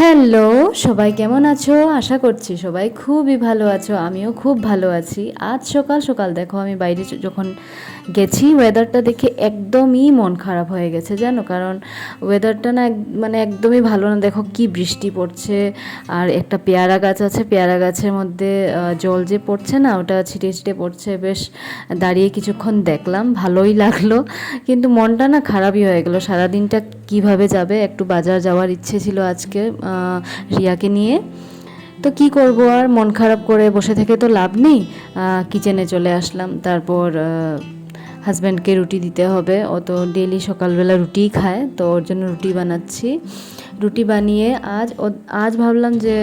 Hello, সবাই কেমন আছো? আশা করছি সবাই খুবই ভালো আছো, আমিও খুব ভালো আছি। আজ সকাল সকাল দেখো, আমি বাইরে যখন গেছি। ওয়েদারটা দেখে একদমই মন খারাপ হয়ে গেছে, জানো? কারণ ওয়েদারটা না মানে একদমই ভালো না। দেখো কি বৃষ্টি পড়ছে, আর একটা পেয়ারা গাছ আছে। পেয়ারা গাছের মধ্যে জল যে পড়ছে না, ওটা ছিটে ছিটে পড়ছে। বেশ দাঁড়িয়ে কিছুক্ষণ দেখলাম, ভালোই লাগল। কিন্তু মনটা না খারাপই হয়ে গেলো। সারাদিনটা কীভাবে যাবে? একটু বাজার যাওয়ার ইচ্ছে ছিল আজকে রিয়াকে নিয়ে। তো কি করব আর? মন খারাপ করে বসে থেকে তো লাভ নেই। কিচেনে চলে আসলাম। তারপর হাজব্যান্ডকে রুটি দিতে হবে। ও তো ডেলি সকালবেলা রুটি খায়, তো ওর জন্য রুটি বানাচ্ছি। রুটি বানিয়ে আজ আজ ভাবলাম যে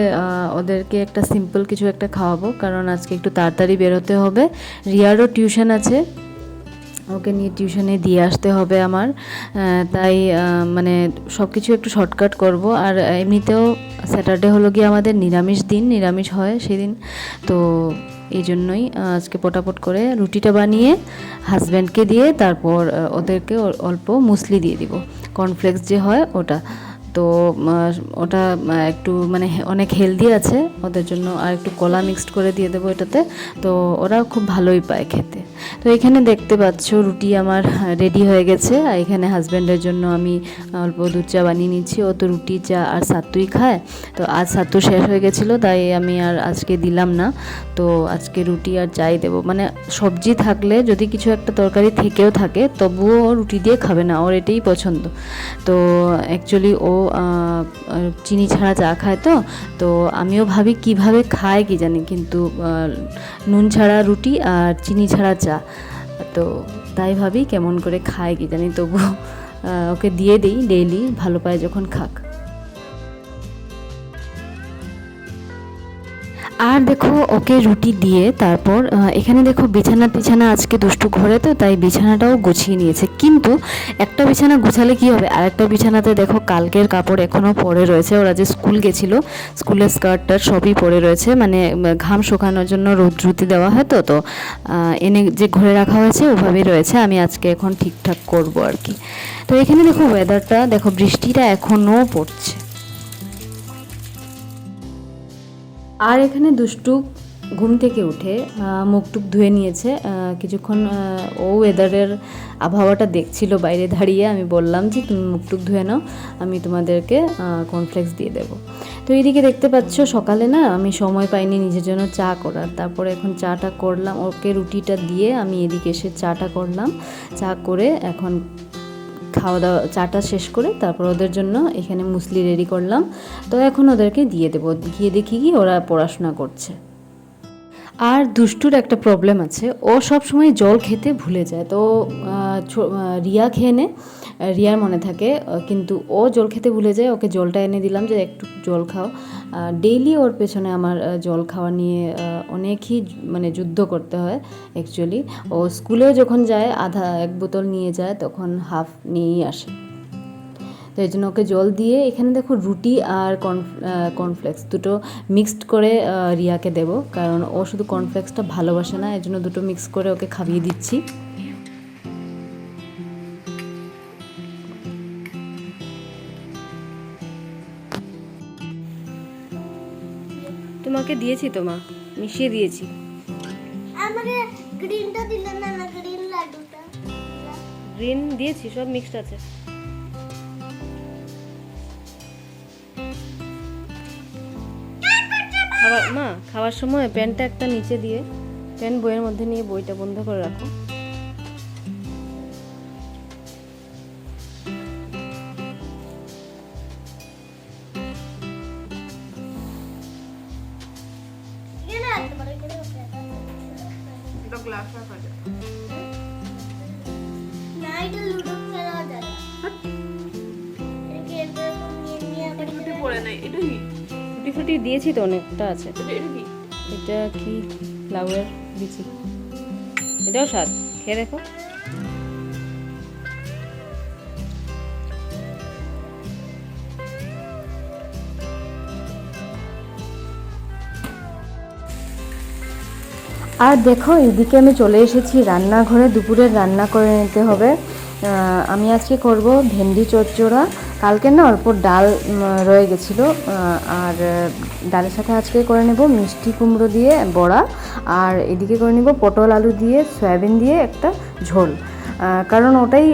ওদেরকে একটা সিম্পল কিছু একটা খাওয়াবো, কারণ আজকে একটু তাড়াতাড়ি বেরোতে হবে। রিয়ারও টিউশন আছে। ওকে নিয়ে টিউশনে দিয়ে আসতে হবে আমার। তাই মানে সব কিছু একটু শর্টকাট করব। আর এমনিতেও স্যাটারডে হলো গিয়ে আমাদের নিরামিষ দিন, নিরামিষ হয় সেদিন। তো এই জন্যই আজকে পটাপট করে রুটিটা বানিয়ে হাজব্যান্ডকে দিয়ে তারপর ওদেরকে অল্প মুসলি দিয়ে দিব। কর্নফ্লেক্স যে হয় ওটা। তো ওটা একটু মানে অনেক হেলদি আছে। ওদের জন্য আর একটু কলা মিক্সড করে দিয়ে দেবো এটাতে। তো ওরা খুব ভালোই পায় খেতে। তো এখানে দেখতে পাচ্ছ রুটি আমার রেডি হয়ে গেছে। আর এখানে হাজব্যান্ডের জন্য আমি অল্প দুধ চা বানিয়ে নিচ্ছি। ও তো রুটি, চা আর সাত্তুই খায়। তো আজ সাত্তু শেষ হয়ে গেছিল, তাই আমি আর আজকে দিলাম না। তো আজকে রুটি আর চাই দেবো। মানে সবজি থাকলে যদি কিছু একটা তরকারি থেকেও থাকে, তবুও রুটি দিয়ে খাবে না। ওর এটাই পছন্দ। তো অ্যাকচুয়ালি ও চিনি ছাড়া চা খায় তো। তো আমিও ভাবি কীভাবে খায় কি জানি। কিন্তু নুন ছাড়া রুটি আর চিনি ছাড়া চা। তো তাই ভাবি কেমন করে খায় কি জানি তবু ওকে দিয়ে দিই ডেইলি ভালো পায় যখন খাক। আর দেখো, ওকে রুটি দিয়ে তারপর এখানে দেখো বিছানা টিছানা আজকে দুষ্টু ঘরে তো, তাই বিছানাটাও গুছিয়ে নিয়েছে। কিন্তু একটা বিছানা গুছালে কি হবে? আরেকটা বিছানাতে দেখো কালকের কাপড় এখনও পরে রয়েছে। ওরা যে স্কুল গেছিল, স্কুলের স্কার্টটার সবই পরে রয়েছে। মানে ঘাম শুকানোর জন্য রোদ রুটি দেওয়া হয় তো তো এনে যে ঘরে রাখা হয়েছে, ওভাবেই রয়েছে। আমি আজকে এখন ঠিকঠাক করব আর কি। তো এখানে দেখো ওয়েদারটা দেখো বৃষ্টিটা এখনও পড়ছে। আর এখানে দুষ্টু ঘুম থেকে উঠে মুখটুক ধুয়ে নিয়েছে। কিছুক্ষণ ও ওয়েদারের আবহাওয়াটা দেখছিল বাইরে দাঁড়িয়ে। আমি বললাম যে তুমি মুখটুক ধুয়ে নাও, আমি তোমাদেরকে কর্নফ্লেক্স দিয়ে দেবো। তো এইদিকে দেখতে পাচ্ছ, সকালে না আমি সময় পাইনি নিজের জন্য চা করার। তারপরে এখন চাটা করলাম, ওকে রুটিটা দিয়ে আমি এদিকে এসে চাটা করলাম। চা করে এখন খাওয়া দাওয়া চাটা শেষ করে তারপর ওদের জন্য এখানে মুসলি রেডি করলাম। তো এখন ওদেরকে দিয়ে দেবো। গিয়ে দেখি কি ওরা পড়াশোনা করছে। আর দুষ্টুর একটা প্রবলেম আছে। ও সবসময় জল খেতে ভুলে যায়। তো রিয়া খেয়ে নে। রিয়ার মনে থাকে কিন্তু ও জল খেতে ভুলে যায়, ওকে জলটা এনে দিলাম যে একটু জল খাও। ডেইলি ওর পেছনে আমার জল খাওয়া নিয়ে অনেকই মানে যুদ্ধ করতে হয় অ্যাকচুয়ালি ও স্কুলেও যখন যায়, আধা, এক বোতল নিয়ে যায়, তখন হাফ নিয়েই আসে। তো এই জন্য ওকে জল দিয়ে, এখানে দেখো রুটি আর কর্ন কর্নফ্লেক্স দুটো মিক্সড করে রিয়াকে দেব, কারণ ও শুধু কর্নফ্লেক্সটা ভালোবাসে না, এই জন্য দুটো মিক্স করে ওকে খাইয়ে দিচ্ছি। তোমাকে দিয়েছি তো মা মিশিয়ে দিয়েছি। আমাকে গ্রিনটা দিল না না গ্রিন লাড্ডুটা। গ্রিন দিয়েছি সব মিক্সড আছে। খাবার মা খাওয়ার সময় প্যানটা একটা নিচে দিয়ে প্যান বইয়ের মধ্যে নিয়ে বইটা বন্ধ করে রাখো। না গ্লাস রাখা যায় ফুটি দিয়েছি তো অনেকটা আছে। এটা কি? লাউয়ের বিচি এটাও স্বাদ। খেয়ে দেখো। আর দেখো, এদিকে আমি চলে এসেছি। রান্নাঘরে দুপুরের রান্না করে নিতে হবে। আমি আজকে করব ভেন্ডি চচ্চড়া। কালকে না অল্প ডাল রয়ে গেছিল। আর ডালের সাথে আজকে করে নেব মিষ্টি কুমড়ো দিয়ে বড়া। আর এদিকে করে নেব পটল আলু দিয়ে, সয়াবিন দিয়ে একটা ঝোল। কারণ ওটাই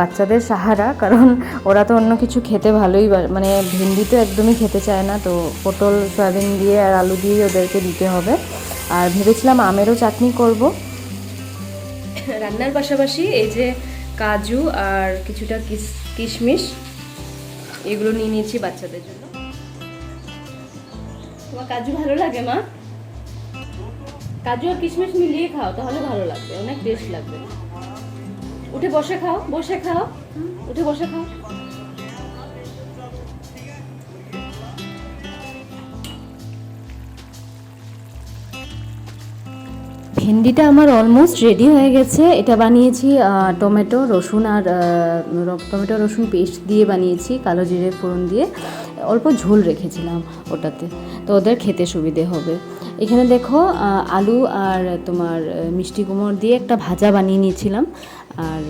বাচ্চাদের সাহারা। কারণ ওরা তো অন্য কিছু খেতে ভালোই মানে ভেন্ডি তো একদমই খেতে চায় না। তো পটল, সয়াবিন দিয়ে আর আলু দিয়ে ওদেরকে দিতে হবে। আর ভেবেছিলাম আমেরও চাটনি করব। রান্নার পাশাপাশি এই যে কাজু আর কিছুটা কিশমিশ, এগুলো নিয়ে নিয়েছি বাচ্চাদের জন্য। তোমার কাজু ভালো লাগে, মা? কাজু আর কিশমিশ মিলিয়ে খাও, তাহলে ভালো লাগবে, অনেক টেস্ট লাগবে। উঠে বসে খাও বসে খাও, উঠে বসে খাও। ভেন্ডিটা আমার অলমোস্ট রেডি হয়ে গেছে। এটা বানিয়েছি টমেটো, রসুন আর টমেটো, রসুন পেস্ট দিয়ে বানিয়েছি, কালো জিরে ফোড়ন দিয়ে। অল্প ঝোল রেখেছিলাম ওটাতে, তো ওদের খেতে সুবিধে হবে। এখানে দেখো আলু আর তোমার মিষ্টি কুমড় দিয়ে একটা ভাজা বানিয়ে নিয়েছিলাম। আর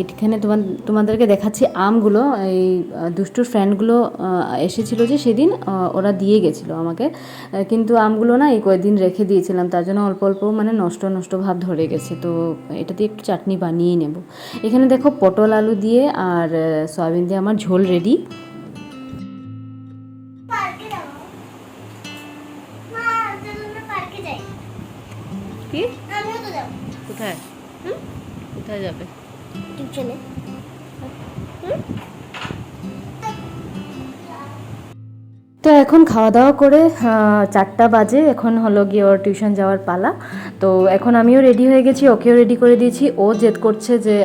এখানে তোমার তোমাদেরকে দেখাচ্ছি আমগুলো। এই দুষ্টুর ফ্রেন্ডগুলো এসেছিল যে সেদিন ওরা দিয়ে গেছিল আমাকে। কিন্তু আমগুলো না এই কয়েকদিন রেখে দিয়েছিলাম তার জন্য অল্প অল্প মানে নষ্ট নষ্ট ভাব ধরে গেছে। তো এটা দিয়ে একটু চাটনি বানিয়ে নেব। এখানে দেখো পটল আলু দিয়ে আর সয়াবিন দিয়ে আমার ঝোল রেডি পার্কে যাব মা চলুন না পার্কে যাই। কি? আমিও তো যাব। কোথায়? কোথায় যাবে? টিউশনে তো এখন খাওয়া দাওয়া করে চারটা বাজে, এখন হলো গিয়ে ওর টিউশন যাওয়ার পালা। তো এখন আমিও রেডি হয়ে গেছি, ওকেও রেডি করে দিয়েছি। ও জেদ করছে যে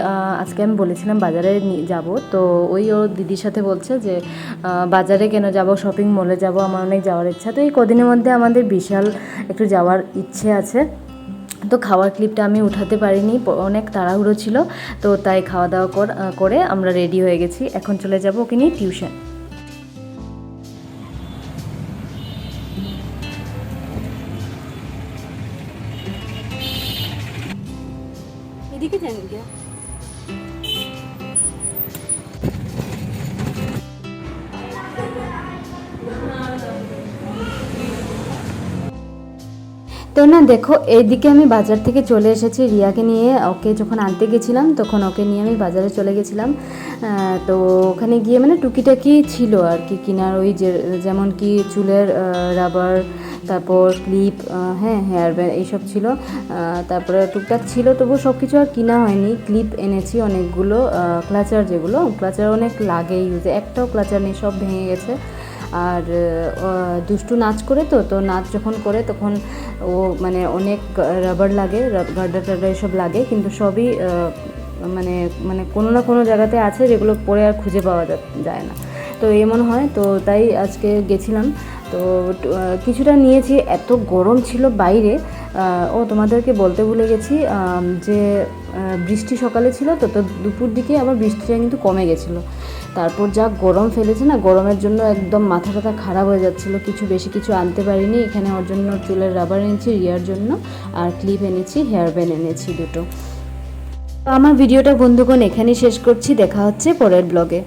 আজকে আমি বলেছিলাম বাজারে যাব। তো ওই ওর দিদির সাথে বলছে যে বাজারে কেন যাব শপিং মলে যাব, আমার অনেক যাওয়ার ইচ্ছা। তো এই কদিনের মধ্যে আমাদের বিশাল একটু যাওয়ার ইচ্ছে আছে। তো খাওয়ার ক্লিপটা আমি উঠাতে পারিনি অনেক তাড়াহুড়ো ছিল, তো তাই খাওয়া দাওয়া কর- আমরা রেডি হয়ে গেছি। এখন চলে যাব ওকে নিয়ে টিউশন এদিকে যান না, দেখো, এইদিকে আমি বাজার থেকে চলে এসেছি। রিয়াকে নিয়ে ওকে যখন আনতে গেছিলাম, তখন ওকে নিয়ে আমি বাজারে চলে গেছিলাম। তো ওখানে গিয়ে মানে টুকিটাকি ছিল আর কি কিনার ওই যে, যেমন কি চুলের রাবার, তারপর ক্লিপ হ্যাঁ হেয়ার ব্যান্ড এইসব ছিল। তারপরে টুকটাক ছিল তবু সব কিছু আর কিনা হয়নি। ক্লিপ এনেছি অনেকগুলো ক্লাচার যেগুলো, ক্লাচার অনেক লাগে ইউজে একটাও ক্লাচার নেই, সব ভেঙে গেছে। আর দুষ্টু নাচ করে তো তো নাচ যখন করে তখন ও মানে অনেক রাবার লাগে গার্ডার টার্ডার এসব লাগে, কিন্তু সবই মানে মানে কোনো না কোনো জায়গাতে আছে যেগুলো পরে আর খুঁজে পাওয়া যায় না। তো এমন হয়, তো তাই আজকে গেছিলাম। তো কিছুটা নিয়েছি, এত গরম ছিল বাইরে ও তোমাদেরকে বলতে ভুলে গেছি যে বৃষ্টি সকালে ছিল তো তো দুপুর দিকে আবার বৃষ্টিটা কিন্তু কমে গেছিল। তারপর যা গরম ফেলেছে না, গরমের জন্য একদম মাথা টাথা খারাপ হয়ে যাচ্ছিল। কিছু বেশি কিছু আনতে পারিনি। এখানে ওর জন্য চুলের রাবার এনেছি রিয়ার জন্য আর ক্লিপ এনেছি হেয়ার ব্যান্ড এনেছি দুটো। তো আমার ভিডিওটা বন্ধুগণ এখানেই শেষ করছি। দেখা হচ্ছে পরের ব্লগে